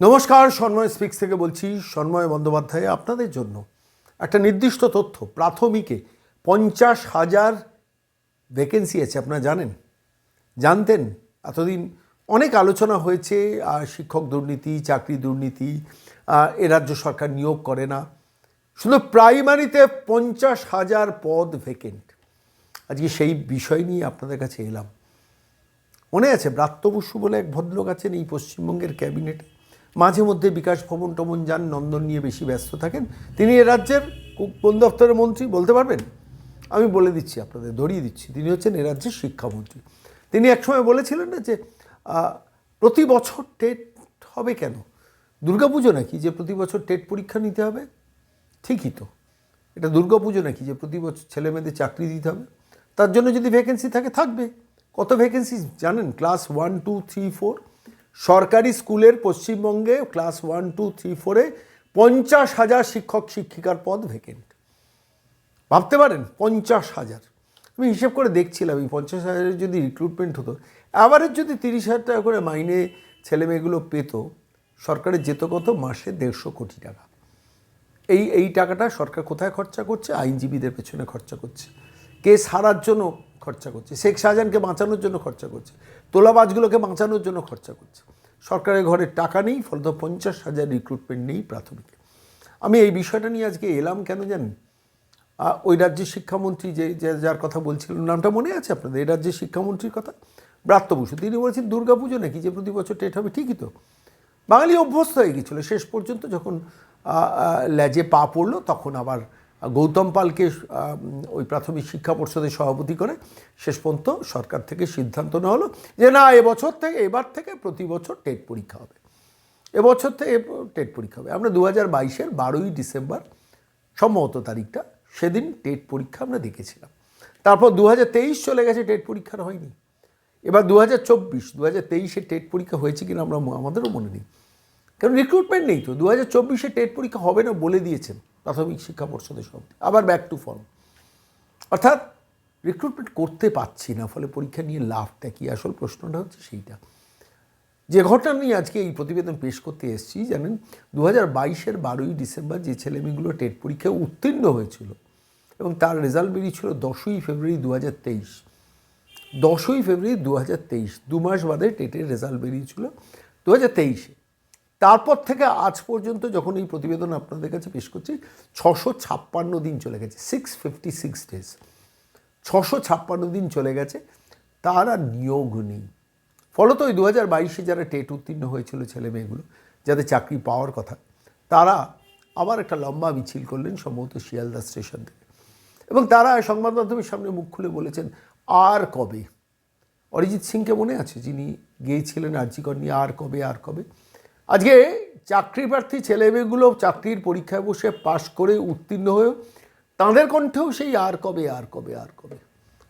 নমস্কার, সন্ময় স্পিক্স থেকে বলছি সন্ময় বন্দ্যোপাধ্যায় আপনাদের জন্য একটা নির্দিষ্ট তথ্য। প্রাথমিকে পঞ্চাশ হাজার ভ্যাকেন্সি আছে, আপনারা জানেন? জানতেন? এতদিন অনেক আলোচনা হয়েছে শিক্ষক দুর্নীতি, চাকরি দুর্নীতি এ রাজ্য সরকার নিয়োগ করে না। শুধু প্রাইমারিতে পঞ্চাশ হাজার পদ ভ্যাকেন্ট আজকে সেই বিষয় নিয়ে আপনাদের কাছে এলাম। মনে আছে ব্রাত্য বসু বলে এক ভদ্রলোক আছেন এই পশ্চিমবঙ্গের ক্যাবিনেটে? মাঝে মধ্যে বিকাশ ভবন টমন যান, নন্দন নিয়ে বেশি ব্যস্ত থাকেন। তিনি এ রাজ্যের কোন দপ্তরের মন্ত্রী বলতে পারবেন? আমি বলে দিচ্ছি আপনাদের, ধরিয়ে দিচ্ছি। তিনি হচ্ছেন এ রাজ্যের শিক্ষামন্ত্রী। তিনি একসময় বলেছিলেন না যে প্রতি বছর টেট হবে কেন? দুর্গাপুজো নাকি যে প্রতি বছর টেট পরীক্ষা নিতে হবে? ঠিকই তো। এটা দুর্গাপুজো নাকি যে প্রতি বছর ছেলে মেয়েদের চাকরি দিতে হবে? তার জন্য যদি ভ্যাকেন্সি থাকে, থাকবে। কত ভ্যাকেন্সি জানেন? Class one two three four সরকারি স্কুলের পশ্চিমবঙ্গে ক্লাস ওয়ান, টু, থ্রি, ফোরে পঞ্চাশ হাজার শিক্ষক, শিক্ষিকার পদ ভ্যাকেন্ট ভাবতে পারেন, পঞ্চাশ হাজার। আমি হিসেব করে দেখছিলাম, এই পঞ্চাশ হাজারের যদি রিক্রুটমেন্ট হতো অ্যাভারেজ যদি তিরিশ হাজার টাকা করে মাইনে ছেলে মেয়েগুলো পেত সরকারের যেত কত? মাসে দেড়শো কোটি টাকা। এই এই টাকাটা সরকার কোথায় খরচা করছে? আইনজীবীদের পেছনে খরচা করছে। কেস হারার জন্য খরচা করছে? শেখ শাহজাহানকে বাঁচানোর জন্য খরচা করছে। তোলাবাজগুলোকে বাঁচানোর জন্য খরচা করছে। সরকারের ঘরে টাকা নেই, ফলত পঞ্চাশ হাজার রিক্রুটমেন্ট নেই প্রাথমিকে। আমি এই বিষয়টা নিয়ে আজকে এলাম কেন জানেন? ওই রাজ্যের শিক্ষামন্ত্রী যে যার কথা বলছিলেন নামটা মনে আছে আপনাদের? এই রাজ্যের শিক্ষামন্ত্রীর কথা? ব্রাত্য বসু। তিনি বলেছেন, দুর্গাপুজো নাকি যে প্রতি বছর টেট হবে, ঠিকই তো। বাঙালি অভ্যস্ত হয়ে গেছিল। শেষ পর্যন্ত যখন ল্যাজে পা পড়ল, তখন আবার গৌতম পালকে ওই প্রাথমিক শিক্ষা পর্ষদের সভাপতি করে শেষ পর্যন্ত সরকার থেকে সিদ্ধান্ত নেওয়া হলো যে না, এবছর থেকে, এবার থেকে প্রতি বছর টেট পরীক্ষা হবে। এবছর থেকে টেট পরীক্ষা হবে। আমরা দু হাজার বাইশের বারোই ডিসেম্বর, সম্ভবত তারিখটা, সেদিন টেট পরীক্ষা আমরা দেখেছিলাম। তারপর দু হাজার তেইশ চলে গেছে, টেট পরীক্ষার হয়নি। এবার দু হাজার চব্বিশ দু হাজার তেইশে টেট পরীক্ষা হয়েছে কিনা আমরা, আমাদেরও মনে নেই। কারণ রিক্রুটমেন্ট নেই তো। দু হাজার চব্বিশে টেট পরীক্ষা হবে না বলে দিয়েছেন। প্রাথমিক শিক্ষা পর্ষদের সভাপতি। আবার ব্যাক টু ফর্ম অর্থাৎ রিক্রুটমেন্ট করতে পারছি না, ফলে পরীক্ষা নিয়ে লাভটা কি? আসল প্রশ্নটা হচ্ছে সেইটা। যে ঘটনা নিয়ে আজকে এই প্রতিবেদন পেশ করতে এসেছি, জানেন দু হাজার বাইশের বারোই ডিসেম্বর যে ছেলেমেয়েগুলো টেট পরীক্ষায় উত্তীর্ণ হয়েছিল এবং তার রেজাল্ট বেরিয়েছিল দশই ফেব্রুয়ারি দু হাজার তেইশ। দশই ফেব্রুয়ারি দু হাজার তেইশ দু মাস বাদে টেটের রেজাল্ট বেরিয়েছিল দু হাজার তেইশে। তারপর থেকে আজ পর্যন্ত যখন এই প্রতিবেদন আপনাদের কাছে পেশ করছি, ছশো ছাপ্পান্ন দিন চলে গেছে সিক্স ফিফটি সিক্স ডেজ ছশো ছাপ্পান্ন দিন চলে গেছে, তার আর নিয়োগ নেই। ফলত ওই দু হাজার বাইশে যারা টেট উত্তীর্ণ হয়েছিল ছেলে মেয়েগুলো, যাদের চাকরি পাওয়ার কথা, তারা আবার একটা লম্বা মিছিল করলেন সম্ভবত শিয়ালদা স্টেশন থেকে। এবং তারা সংবাদ মাধ্যমের সামনে মুখ খুলে বলেছেন, আর কবে? অরিজিৎ সিংকে মনে আছে যিনি গিয়েছিলেন আর্জিকর নিয়ে, আর কবে আর কবে? আজকে চাকরি প্রার্থী ছেলে ছেলেমেয়েগুলো চাকরির পরীক্ষায় বসে পাশ করে উত্তীর্ণ হয়েও তাঁদের কণ্ঠেও সেই আর কবে আর কবে আর কবে?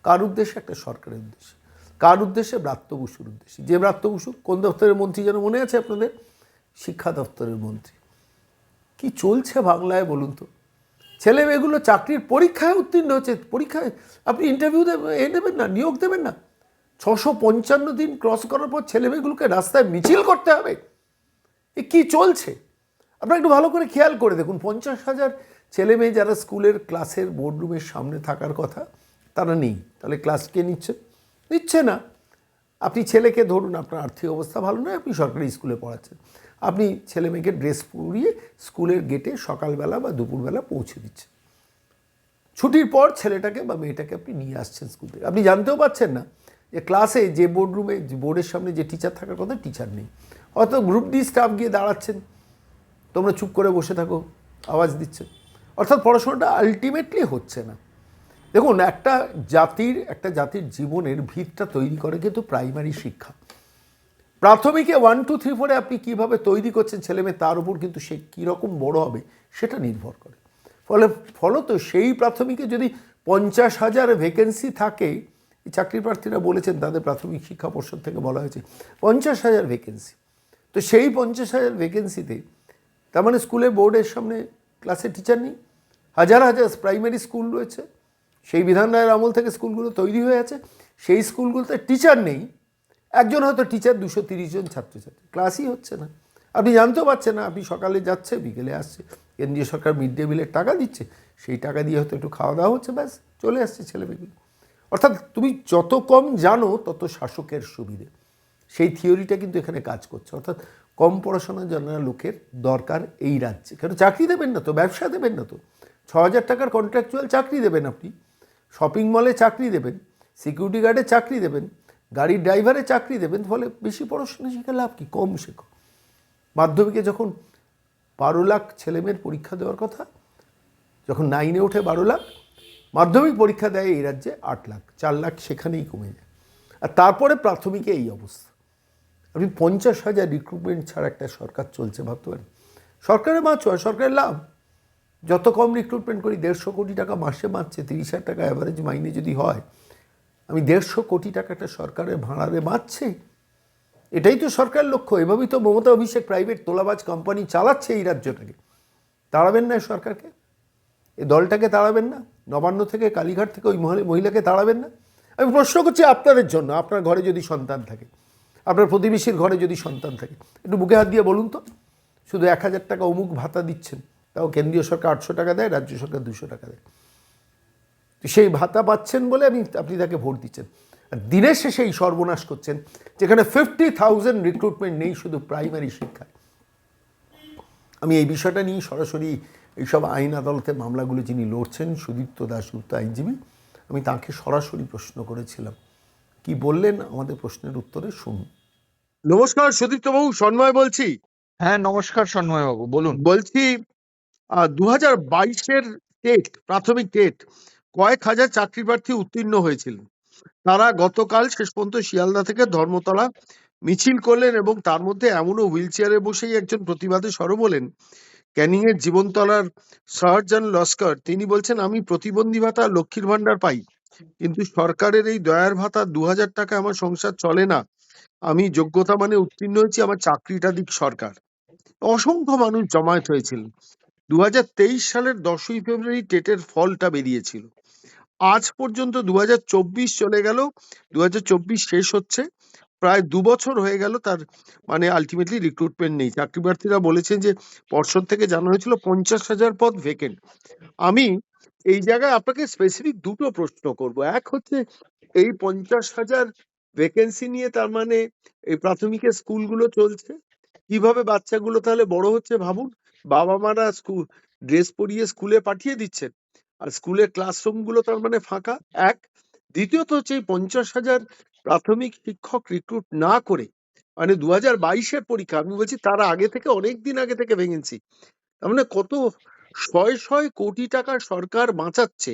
কার উদ্দেশ্যে? একটা সরকারের উদ্দেশ্যে। কার উদ্দেশ্যে? ব্রাত্য বসুর উদ্দেশ্যে। যে ব্রাত্য বসু, কোন দপ্তরের মন্ত্রী যেন মনে আছে আপনাদের? শিক্ষা দপ্তরের মন্ত্রী। কি চলছে বাংলায় বলুন তো? ছেলে মেয়েগুলো চাকরির পরীক্ষায় উত্তীর্ণ হচ্ছে। পরীক্ষায় আপনি ইন্টারভিউ এ দেবেন না, নিয়োগ দেবেন না। ছশো পঞ্চান্ন দিন ক্রস করার পর ছেলে মেয়েগুলোকে রাস্তায় মিছিল করতে হবে। এ কী চলছে? আপনারা একটু ভালো করে খেয়াল করে দেখুন, পঞ্চাশ হাজার ছেলে মেয়ে যারা স্কুলের ক্লাসের বোর্ডরুমের সামনে থাকার কথা, তারা নেই। তাহলে ক্লাস কে নিচ্ছে? নিচ্ছে না। আপনি ছেলেকে ধরুন, আপনার আর্থিক অবস্থা ভালো নয়, আপনি সরকারি স্কুলে পড়াচ্ছেন। আপনি ছেলে মেয়েকে ড্রেস পরিয়ে স্কুলের গেটে সকালবেলা বা দুপুরবেলা পৌঁছে দিচ্ছেন ছুটির পর ছেলেটাকে বা মেয়েটাকে আপনি নিয়ে আসছেন স্কুল থেকে। আপনি জানতেও পারছেন না যে ক্লাসে যে বোর্ডরুমে বোর্ডের সামনে যে টিচার থাকার কথা টিচার নেই। হয়তো গ্রুপ ডি স্টাফ গিয়ে দাঁড়াচ্ছেন। তোমরা চুপ করে বসে থাকো, আওয়াজ দিচ্ছে অর্থাৎ পড়াশোনাটা আলটিমেটলি হচ্ছে না। দেখুন, একটা জাতির একটা জাতির জীবনের ভিতটা তৈরি করে কিন্তু প্রাইমারি শিক্ষা। প্রাথমিকে ওয়ান টু থ্রি ফোরে আপনি কীভাবে তৈরি করছেন ছেলে মেয়ে, তার উপর কিন্তু সে কীরকম বড় হবে, সেটা নির্ভর করে। ফলে, ফলত সেই প্রাথমিকে যদি পঞ্চাশ হাজার ভ্যাকেন্সি থাকে চাকরি প্রার্থীরা বলেছেন, তাদের প্রাথমিক শিক্ষা পর্ষদ থেকে বলা হয়েছে, পঞ্চাশ হাজার ভ্যাকেন্সি তো সেই পঞ্চাশ হাজার ভ্যাকেন্সিতে তার মানে স্কুলে বোর্ডের সামনে ক্লাসে টিচার নেই। হাজার হাজার প্রাইমারি স্কুল রয়েছে। সেই বিধান রায়ের আমল থেকে স্কুলগুলো তৈরি হয়ে আছে। সেই স্কুলগুলোতে টিচার নেই। একজন হয়তো টিচার দুশো তিরিশ জন ছাত্রছাত্রী। ক্লাসই হচ্ছে না। আপনি জানতেও পারছেন না, আপনি সকালে যাচ্ছে, বিকেলে আসছে। কেন্দ্রীয় সরকার মিড ডে মিলের টাকা দিচ্ছে। সেই টাকা দিয়ে হয়তো একটু খাওয়া দাওয়া হচ্ছে, ব্যাস, চলে আসছে ছেলেমেয়েগুলো। অর্থাৎ তুমি যত কম জানো, তত শাসকের সুবিধে। সেই থিওরিটা কিন্তু এখানে কাজ করছে। অর্থাৎ কম পড়াশোনা জানা লোকের দরকার এই রাজ্যে। কেন চাকরি দেবেন না তো? ব্যবসা দেবেন না তো? ছ হাজার টাকার কন্ট্রাকচুয়াল চাকরি দেবেন আপনি। শপিং মলে চাকরি দেবেন। সিকিউরিটি গার্ডে চাকরি দেবেন। গাড়ির ড্রাইভারে চাকরি দেবেন। ফলে বেশি পড়াশোনা শিখে লাভ কি? কম শেখো। মাধ্যমিকে যখন বারো লাখ ছেলেমেয়ের পরীক্ষা দেওয়ার কথা, যখন নাইনে ওঠে বারো লাখ, মাধ্যমিক পরীক্ষা দেয় এই রাজ্যে আট লাখ। চার লাখ সেখানেই কমে যায়। আর তারপরে প্রাথমিকে এই অবস্থা। আপনি পঞ্চাশ হাজার রিক্রুটমেন্ট ছাড়া একটা সরকার চলছে, ভাবতে পারেন। সরকারের মাছ হয় সরকারের লাভ। যত কম রিক্রুটমেন্ট করি, দেড়শো কোটি টাকা মাসে মারছে তিরিশ হাজার টাকা অ্যাভারেজ মাইনে যদি হয়, আমি দেড়শো কোটি টাকাটা সরকারের ভাড়ারে মারছে এটাই তো সরকার লক্ষ্য। এভাবেই তো মমতা অভিষেক প্রাইভেট তোলাবাজ কোম্পানি চালাচ্ছে এই রাজ্যটাকে। তাড়াবেন না সরকারকে? এ দলটাকে তাড়াবেন না? নবান্ন থেকে কালীঘাট থেকে ওই মহিলা- মহিলাকে তাড়াবেন না? আমি প্রশ্ন করছি আপনাদের জন্য, আপনার ঘরে যদি সন্তান থাকে। আপনার প্রতিবেশীর ঘরে যদি সন্তান থাকে। একটু বুকে হাত দিয়ে বলুন তো। শুধু এক হাজার টাকা অমুক ভাতা দিচ্ছেন, তাও কেন্দ্রীয় সরকার আটশো টাকা দেয়, রাজ্য সরকার দুশো টাকা দেয়। সেই ভাতা পাচ্ছেন বলে আমি, আপনি তাকে ভোট দিচ্ছেন। আর দিনের শেষে এই সর্বনাশ করছেন, যেখানে ফিফটি থাউজেন্ড রিক্রুটমেন্ট নেই, শুধু প্রাইমারি শিক্ষায় আমি এই বিষয়টা নিয়ে সরাসরি এইসব আইন আদালতে মামলাগুলো যিনি লড়ছেন, সুদীপ্ত দাশগুপ্ত আইনজীবী, আমি তাকে সরাসরি প্রশ্ন করেছিলাম। কি বললেন? আমাদের প্রশ্নের উত্তরে শুনুন। নমস্কার সুদীপ্ত বাবু সন্ময় বলছি। হ্যাঁ নমস্কার সন্ময় বাবু বলুন। বলছি দু হাজার বাইশের টেট প্রাথমিক টেট কয়েক হাজার চাকরি প্রার্থী উত্তীর্ণ হয়েছিলেন তারা গতকাল শেষ পর্যন্ত শিয়ালদা থেকে ধর্মতলা মিছিল করলেন এবং তার মধ্যে এমনও হুইল চেয়ারে বসেই একজন প্রতিবাদে সরব হলেন। ক্যানিং এর জীবনতলার শাহজান লস্কর তিনি বলছেন আমি প্রতিবন্ধী ভাতা লক্ষ্মীর ভান্ডার পাই। কিন্তু সরকারের এই দয়ার ভাতা দু হাজার টাকা আমার সংসার চলে না। আমি যোগ্যতা মানে উত্তীর্ণ হয়েছি আমার চাকরিটা দিক সরকার। অসংখ্য মানুষ জমায়েত দুহাজার তেইশ সালের দশই ফেব্রুয়ারি টেটের ফলটা বেরিয়েছিল। আজ পর্যন্ত দু হাজার চব্বিশ চলে গেল দু হাজার চব্বিশ শেষ হচ্ছে। প্রায় দু বছর হয়ে গেল তার মানে আলটিমেটলি রিক্রুটমেন্ট নেই। চাকরি প্রার্থীরা বলেছেন যে পর্ষদ থেকে জানানো হয়েছিল পঞ্চাশ হাজার পদ ভেকেন্ট আমি এই জায়গায় আপনাকে স্পেসিফিক দুটো প্রশ্ন করব। এক হচ্ছে, এই পঞ্চাশ হাজার ভ্যাকেন্সি নিয়ে তার মানে এই প্রাথমিকের স্কুলগুলো চলছে, কীভাবে বাচ্চাগুলো তাহলে বড় হচ্ছে ভাবুন? বাবা মারা স্কুল ড্রেস পরিয়ে স্কুলে পাঠিয়ে দিচ্ছেন। আর স্কুলের ক্লাসরুমগুলো তার মানে ফাঁকা, এক। দ্বিতীয়ত হচ্ছে, এই পঞ্চাশ হাজার প্রাথমিক শিক্ষক রিক্রুট না করে মানে দু হাজার বাইশের পরীক্ষা, আমি বলছি তার আগে থেকে অনেক দিন আগে থেকে ভেঙেছি তার মানে কত শয় শয় কোটি টাকা সরকার বাঁচাচ্ছে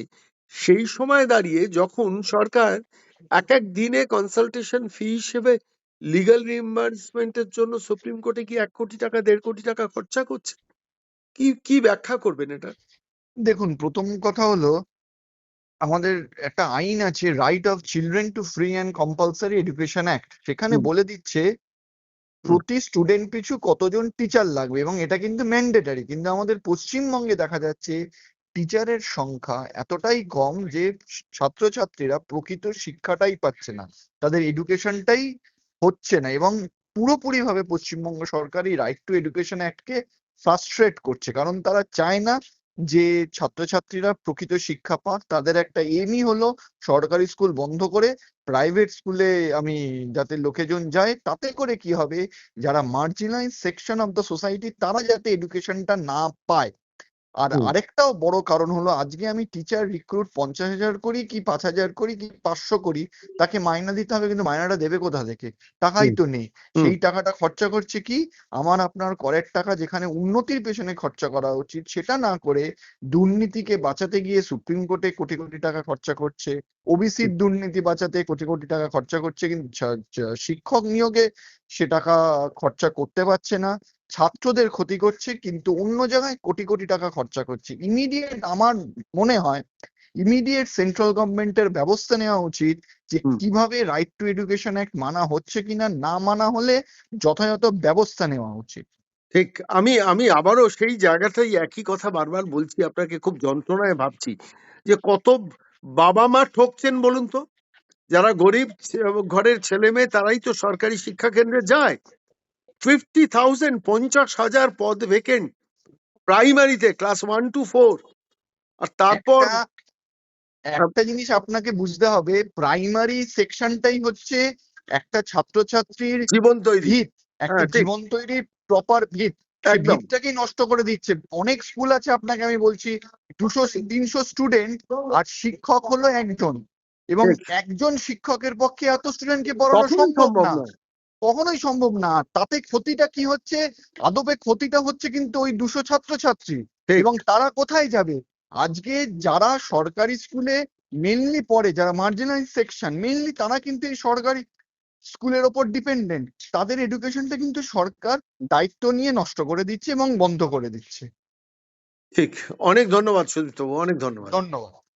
সেই সময় দাঁড়িয়ে যখন সরকার এক এক দিনে কনসালটেশন ফি হিসেবে লিগ্যাল রিইম্বার্সমেন্টের জন্য সুপ্রিম কোর্টে কি এক কোটি টাকা দেড় কোটি টাকা খরচা করছে? কি কি ব্যাখ্যা করবেন এটা? দেখুন প্রথম কথা হলো আমাদের একটা আইন আছে right of children to free and compulsory education act সেখানে বলে দিচ্ছে প্রতি স্টুডেন্ট পিছু কতজন টিচার লাগবে? এবং এটা কিন্তু ম্যান্ডেটারি কিন্তু আমাদের পশ্চিমবঙ্গে দেখা যাচ্ছে টিচারের সংখ্যা এতটাই কম যে ছাত্রছাত্রীরা প্রকৃত শিক্ষাটাই পাচ্ছে না। তাদের এডুকেশনটাই হচ্ছে না এবং পুরোপুরি ভাবে পশ্চিমবঙ্গ সরকার এই রাইট টু এডুকেশন অ্যাক্টকে ফ্রাস্ট্রেট করছে। কারণ তারা চায় না যে ছাত্রছাত্রীরা প্রকৃত শিক্ষা পাক, তাদের একটা এমই হলো সরকারি স্কুল বন্ধ করে প্রাইভেট স্কুলে আমি যাতে লোকেজন যায়, তাতে করে কি হবে? যারা marginalise section of the society তারা যাতে এডুকেশনটা না পায়। আর। আরেকটাও বড় কারণ হলো আজকে আমি টিচার রিক্রুট পঞ্চাশ হাজার করি কি পাঁচ হাজার করি কি পাঁচশো করি তাকে মাইনা দিতে হবে কিন্তু মাইনাটা দেবে কোথা থেকে? টাকাই তো নেই। সেই টাকাটা খরচা করছে কি? আমার আপনার করের টাকা যেখানে উন্নতির পেছনে খরচা করা উচিত সেটা না করে দুর্নীতিকে বাঁচাতে গিয়ে সুপ্রিম কোর্টে কোটি কোটি টাকা খরচা করছে ওবিসির দুর্নীতি বাঁচাতে কোটি কোটি টাকা খরচা করছে কিন্তু শিক্ষক নিয়োগে সে টাকা খরচা করতে পারছে না। ছাত্রদের ক্ষতি করছে কিন্তু অন্য জায়গায় কোটি কোটি টাকা খরচা করছে। ইমিডিয়েট আমার মনে হয় ইমিডিয়েট সেন্ট্রাল গভর্নমেন্টের ব্যবস্থা নেওয়া উচিত যে কীভাবে রাইট টু এডুকেশন অ্যাক্ট মানা হচ্ছে কিনা না মানা হলে যথাযথ ব্যবস্থা নেওয়া উচিত। ঠিক আমি আমি আবারও সেই জায়গাটাই একই কথা বারবার বলছি আপনাকে খুব যন্ত্রণায় ভাবছি যে কত বাবা মা ঠকছেন বলুন তো? যারা গরিব ঘরের ছেলে মেয়ে তারাই তো সরকারি শিক্ষা কেন্দ্রে যায়। ফিফটি থাউজেন্ড পঞ্চাশ হাজার পদ ভেকেন্ট প্রাইমারিতে ক্লাস ওয়ান টু ফোর আর তারপর একটা- জিনিস আপনাকে বুঝতে হবে প্রাইমারি সেকশনটাই হচ্ছে একটা ছাত্রছাত্রীর জীবন তৈরি। ভিত একটা হ্যাঁ, জীবন তৈরির প্রপার ভিত। ভিতটাকেই নষ্ট করে দিচ্ছে। অনেক স্কুল আছে আপনাকে আমি বলছি দুশো তিনশো স্টুডেন্ট আর শিক্ষক হলো একজন। এবং একজন শিক্ষকের পক্ষে এত স্টুডেন্টকে পড়ানো সম্ভব না। কখনোই সম্ভব না। তাতে ক্ষতিটা কি হচ্ছে? আদপে ক্ষতিটা হচ্ছে কিন্তু ওই দুশো ছাত্রছাত্রী। এবং তারা কোথায় যাবে? আজকে যারা সরকারি স্কুলে মেনলি পড়ে যারা মার্জিনালাইজ সেকশন মেনলি তারা কিন্তু এই সরকারি স্কুলের ওপর ডিপেন্ডেন্ট তাদের এডুকেশনটা কিন্তু সরকার দায়িত্ব নিয়ে নষ্ট করে দিচ্ছে এবং বন্ধ করে দিচ্ছে। ঠিক। অনেক ধন্যবাদ সুদীপ্ত অনেক ধন্যবাদ। ধন্যবাদ।